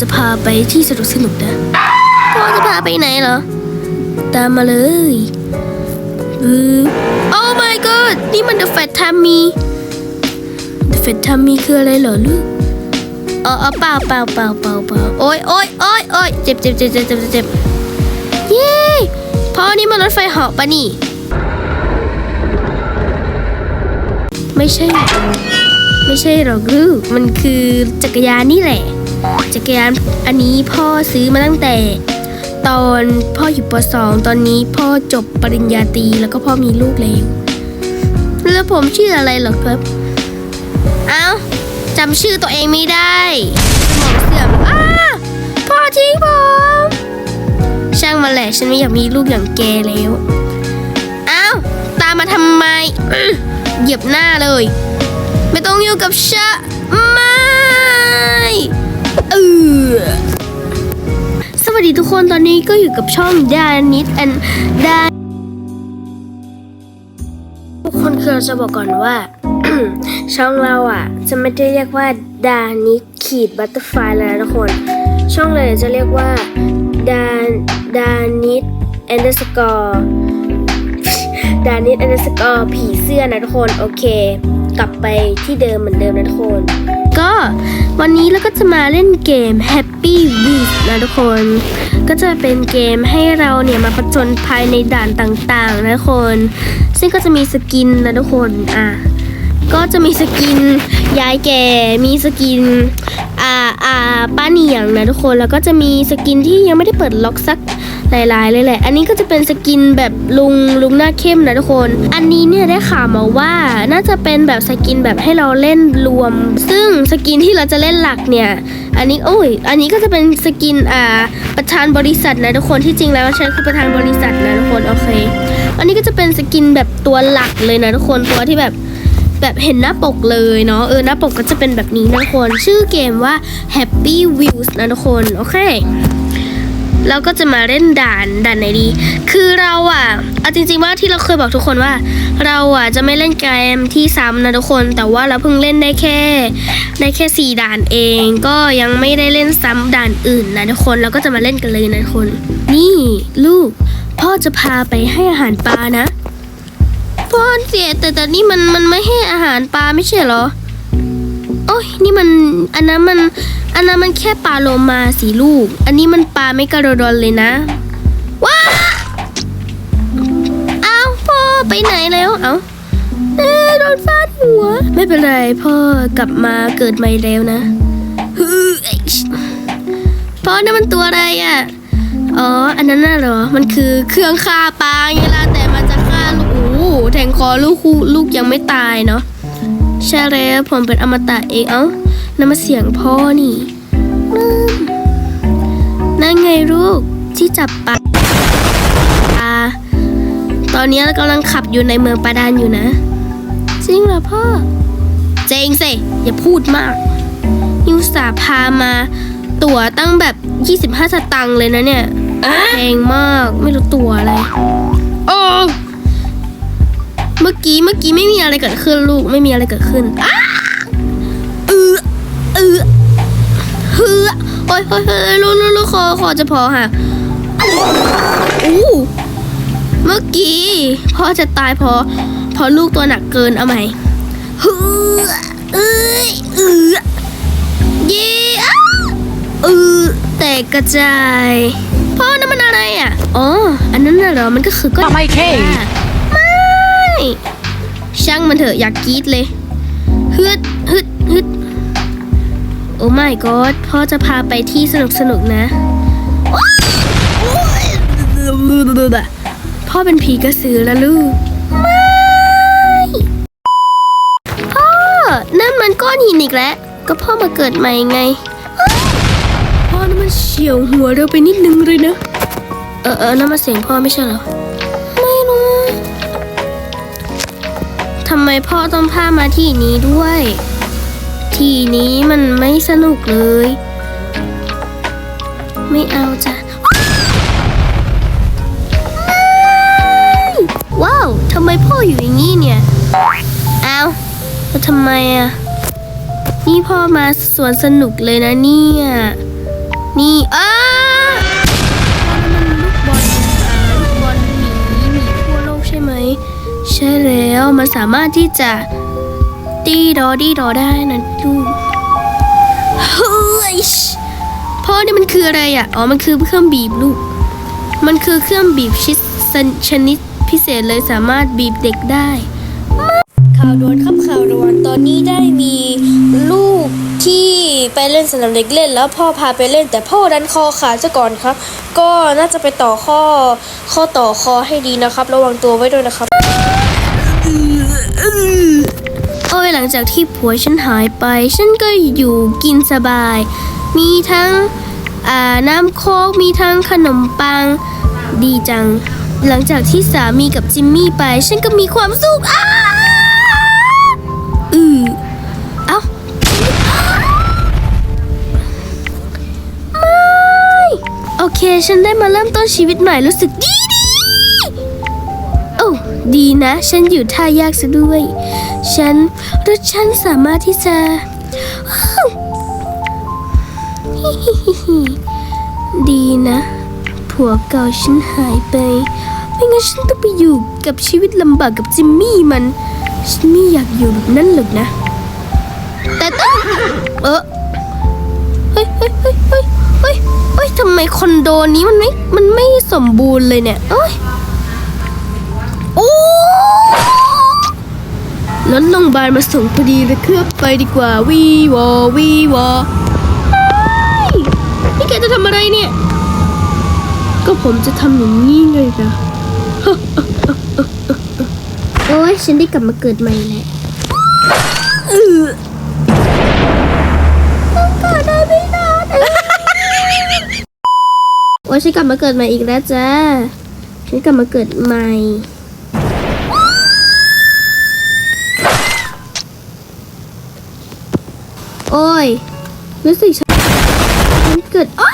จะพาไปที่สนุกสนุกนะพ่อจะพาไปไหนเหรอ ตามมาเลยอือ Oh my god นี่มัน The Fat Tummy The Fat Tummy คืออะไรเหรอลูกเออเอเปล่าเปล่าเปล่าเปล่าเปล่าโอ๊ยโอ๊ยโอ๊ยโอ๊ยเจ็บเจ็บเจ็บเจ็บเจ็บเจ็บเย้พ่อนี่มันรถไฟเหาะปะนี่ ไม่ใช่ ไม่ใช่หรอกลูก มันคือจักรยานนี่แหละ จักรยานอันนี้พ่อซื้อมาตั้งแต่ ตอนพ่ออยู่ป .2 ตอนนี้พ่อจบปริญญาตรีแล้วก็พ่อมีลูกแล้วแล้วผมชื่ออะไรหรอครับ เอ้าจำชื่อตัวเองไม่ได้สมองเสื่อมอ้าพ่อทิ้งผม ช่างมาแหละฉันไม่อยากมีลูกอย่างแกแล้ว เอ้าตามมาทำไม เหยียบหน้าเลย ไม่ต้องอยู่กับฉันไม่ เออสวัสดีทุกคนตอนนี้ก็อยู่กับช่องดานิดแอนดาทุกคนคือเราจะบอกก่อนว่า ช่องเราอะ จะไม่ได้เรียกว่าดานิดขีดบัตเตอร์ไฟแล้วนะทุกคน ช่องเลยจะเรียกว่าดาดานิดแอนเดอร์สกอร์ดานิดอันสกอร์ผีเสื้อนะทุกคน โอเค กลับไปที่เดิมเหมือนเดิมนะทุกคน ก็วันนี้เราก็จะมาเล่นเกม Happy Week นะทุกคน ก็จะเป็นเกมให้เราเนี่ยมาผจญภัยในด่านต่างๆ นะทุกคน ซึ่งก็จะมีสกินนะทุกคนอะก็จะมีสกินยายแก่ มีสกินอ่าอ่าป้าเหนียงนะทุกคน แล้วก็จะมีสกินที่ยังไม่ได้เปิดล็อกสัก ลายๆเลยแหละ อันนี้ก็จะเป็นสกินแบบลุงลุงหน้าเข้มนะทุกคน อันนี้เนี่ยได้ข่าวมาว่าน่าจะเป็นแบบสกินแบบให้เราเล่นรวม ซึ่งสกินที่เราจะเล่นหลักเนี่ย อันนี้โอ้ย อันนี้ก็จะเป็นสกินอ่าประธานบริษัทนะทุกคนที่จริงแล้วฉันคือประธานบริษัทนะทุกคนโอเค อันนี้ก็จะเป็นสกินแบบตัวหลักเลยนะทุกคนตัวที่แบบแบบเห็นหน้าปกเลยเนาะเออหน้าปกก็จะเป็นแบบนี้นะทุกคน ชื่อเกมว่า Happy Wheels นะทุกคน โอเค เราก็จะมาเล่นด่านด่านไหนดี คือเราอะเอาจริงๆว่าที่เราเคยบอกทุกคนว่า เราอะจะไม่เล่นเกมที่ซ้ำนะทุกคน แต่ว่าเราเพิ่งเล่นได้แค่ได้แค่สี่ด่านเอง ก็ยังไม่ได้เล่นซ้ำด่านอื่นนะทุกคนเราก็จะมาเล่นกันเลยนะทุกคน นี่ลูก พ่อจะพาไปให้อาหารปลานะพ่อเสียแต่แต่นี่มันมันไม่ให้อาหารปลาไม่ใช่เหรอ โอ้ยนี่มันอันนั้นมันอันนั้นมันแค่ปลาโลมาสีลูก อันนี้มันปลาไม่กระโดดอนเลยนะว้าเอาพ่อไปไหนแล้วเอ้าเอ๊โดนฟาดหัว ไม่เป็นไรพ่อกลับมาเกิดใหม่แล้วนะพ่อนั่นมันตัวอะไรอะอ๋อ อันนั้นน่ะเหรอ มันคือเครื่องฆ่าปลาไงล่ะแต่มันจะฆ่าลูกโอ้แทงคอลูกคู่ลูกยังไม่ตายเนาะ ใช่แล้วผมเป็นอมตะเองเอ้านั่นมาเสียงพ่อนี่นั่นนั่นไงลูกที่จับปลาตอนนี้เรากำลังขับอยู่ในเมืองปาดานอยู่นะ จริงเหรอพ่อ เจงสิอย่าพูดมากนิวสาห์พามา ตั๋วตั้งแบบ 25 สตังค์เลยนะเนี่ยแพงมากไม่รู้ตั๋วอะไรโอ้ เมื่อกี้เมื่อกี้ไม่มีอะไรเกิดขึ้นลูกไม่มีอะไรเกิดขึ้นอ้าเออเออเฮือโอ้ยโอ้ยโอ้ยลูกลูกลูกคอคอจะพอค่ะอู้เมื่อกี้พ่อจะตายเพอ พอลูกตัวหนักเกินเอาใหม่เฮือเอ้ยเออเย่อ้าเออแตกกระจาย พ่อนั่นมันอะไรอะอ๋ออันนั้นน่ะเหรอมันก็คือก้อนไม่เคไม่ ช่างมันเถอะอยากกรีดเลยฮึดฮึดฮึดโอ้ my god พ่อจะพาไปที่สนุกสนุกนะพ่อเป็นผีกระสือแล้วลูกไม่พ่อนั่นมันก้อนหินอีกแล้ว ก็พ่อมาเกิดใหม่ไง พ่อนั่นมันเฉียวหัวเราไปนิดนึงเลยนะ เออเออนั่นมาเสียงพ่อไม่ใช่เหรอ ทำไมพ่อต้องพามาที่นี้ด้วย ที่นี้มันไม่สนุกเลย ไม่เอาจ้ะไม่ว้าวทำไมพ่ออยู่อย่างนี้เนี่ยเอาแล้วทำไมอะ นี่พ่อมาสวนสนุกเลยนะเนี่ย นี่อ้า ใช่แล้วมันสามารถที่จะตีดอดีดอได้นะลูกเฮ้ยพ่อนี่มันคืออะไรอะ อ๋อ มันคือเครื่องบีบลูก มันคือเครื่องบีบชิดชนิดพิเศษเลยสามารถบีบเด็กได้ ข่าวด่วนครับข่าวด่วนตอนนี้ได้มีลูกที่ไปเล่นสนามเด็กเล่น แล้วพ่อพาไปเล่น แต่พ่อดันคอขาดซะก่อนครับ ก็น่าจะไปต่อข้อข้อต่อคอให้ดีนะครับ ระวังตัวไว้ด้วยนะครับ โอ้ยหลังจากที่ผัวฉันหายไป ฉันก็อยู่กินสบาย มีทั้งน้ำโค้กมีทั้งขนมปัง ดีจัง หลังจากที่สามีกับจิมมี่ไป ฉันก็มีความสุขอ้าอือเอ้าไม่ โอเค ฉันได้มาเริ่มต้นชีวิตใหม่รู้สึกดี ดีนะ ฉันอยู่ท่ายากซะด้วย ฉันรถฉันสามารถที่จะดีนะ ผัวเก่าฉันหายไป ไม่งั้นฉันต้องไปอยู่กับชีวิตลำบากกับจิมมี่มัน ฉันไม่อยากอยู่แบบนั้นหรอกนะ แต่ต้องเออเฮ้ยเฮ้ยเฮ้ยเฮ้ยเฮ้ยเฮ้ยทำไมคอนโดนี้มันไม่ มันไม่สมบูรณ์เลยเนี่ยเอ้ย รถโรงพยาบาลมาส่งพอดีเลยเคลือบไปดีกว่าวีวอวีวอเฮ้ยนี่แกจะทำอะไรเนี่ย ก็ผมจะทำอย่างนี้เลยนะโอ้ยฉันได้กลับมาเกิดใหม่แล้วเออกิดได้ไม่นานโอ้ยฉันกลับมาเกิดใหม่อีกแล้วจ้าฉันกลับมาเกิดใหม่ โอ้ย รู้สึกฉันฉันเกิดอ๊ะ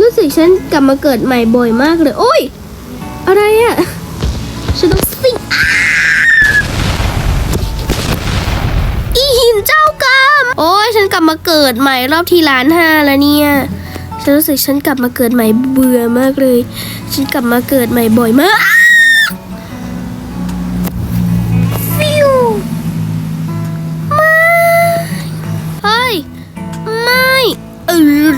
รู้สึกฉันกลับมาเกิดใหม่บ่อยมากเลย โอ้ย อะไรอะฉันต้องสิงอีหินเจ้ากรรมโอ้ยฉันกลับมาเกิดใหม่รอบที่ล้านห้าแล้วเนี่ย ฉันรู้สึกฉันกลับมาเกิดใหม่เบื่อมากเลย ฉันกลับมาเกิดใหม่บ่อยมาก ออ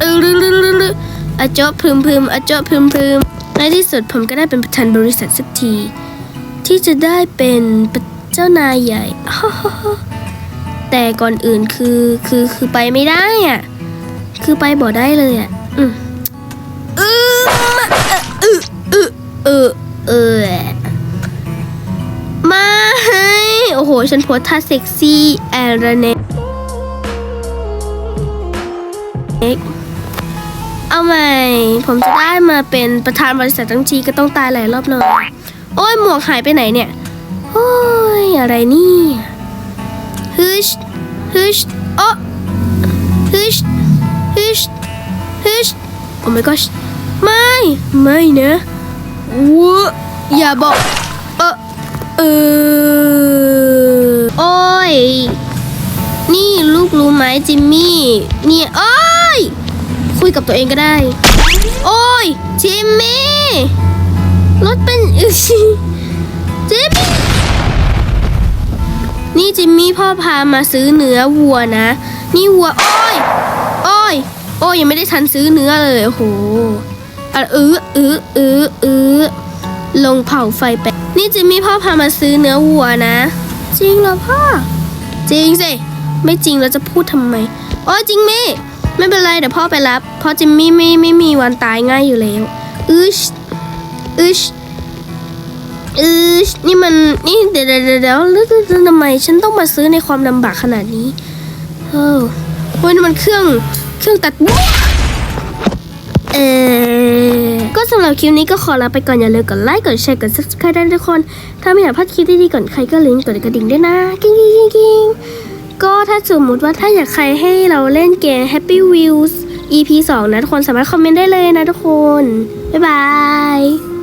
เอออาจอบพึมพึมอาจอบพึมพึมในที่สุดผมก็ได้เป็นประธานบริษัทสักที ที่จะได้เป็นเจ้านายใหญ่ แต่ก่อนอื่นคือคือคือไปไม่ได้อะ คือไปบ่ได้เลยอะ อืมเออเออเออเออเออมาโอ้โห ฉันโพสท่าเซ็กซี่แอรเน เอาใหม่ ผมจะได้มาเป็นประธานบริษัททั้งทีก็ต้องตายหลายรอบหน่อยโอ้ยหมวกหายไปไหนเนี่ย โอ้ย อะไรนี่ฮึชฮึชโอ้ฮึชฮึชฮึชโอ้ my gosh ไม่ ไม่นะวัวอย่าบอกเออเออ โอ้ย นี่ลูกรู้ไหมจิมมี่ เนี่ยโอ้ คุยกับตัวเองก็ได้ โอ้ยจิมมี่รถเป็นจิมมี่นี่จิมมี่พ่อพามาซื้อเนื้อวัวนะ นี่วัวโอ้ยโอ้ยโอ้ยยังไม่ได้ทันซื้อเนื้อเลยโอ้โหอะเออเออเออเออลงเผาไฟไป นี่จิมมี่พ่อพามาซื้อเนื้อวัวนะ จริงเหรอพ่อ จริงสิ ไม่จริงเราจะพูดทำไม โอ้ยจริงมี่ ไม่เป็นไรเดี๋ยวพ่อไปรับ เพราะจิมมี่ไม่ไม่มีวันตายง่ายอยู่แล้วอึชอึชอึชนี่มันนี่เดี๋ยวเดี๋ยวเดี๋ยวแล้วแล้วทำไมฉันต้องมาซื้อในความลำบากขนาดนี้เออเว้ยมันเครื่องเครื่องตัดเออก็สำหรับคลิปนี้ก็ขอลาไปก่อนอย่าลืมกดไลค์กดแชร์กด subscribe ด้ทุกคน ถ้าไม่อยากพลาดคลิปดีๆก่อนใครก็ลิงก์กดกระดิ่งด้วยนะ กิ้งกิ้งกิ้งกิ้ง ก็ถ้าสมมุติว่าถ้าอยากใครให้เราเล่นเกม Happy Wheels EP 2 นะทุกคนสามารถคอมเมนต์ได้เลยนะทุกคน บ๊ายบาย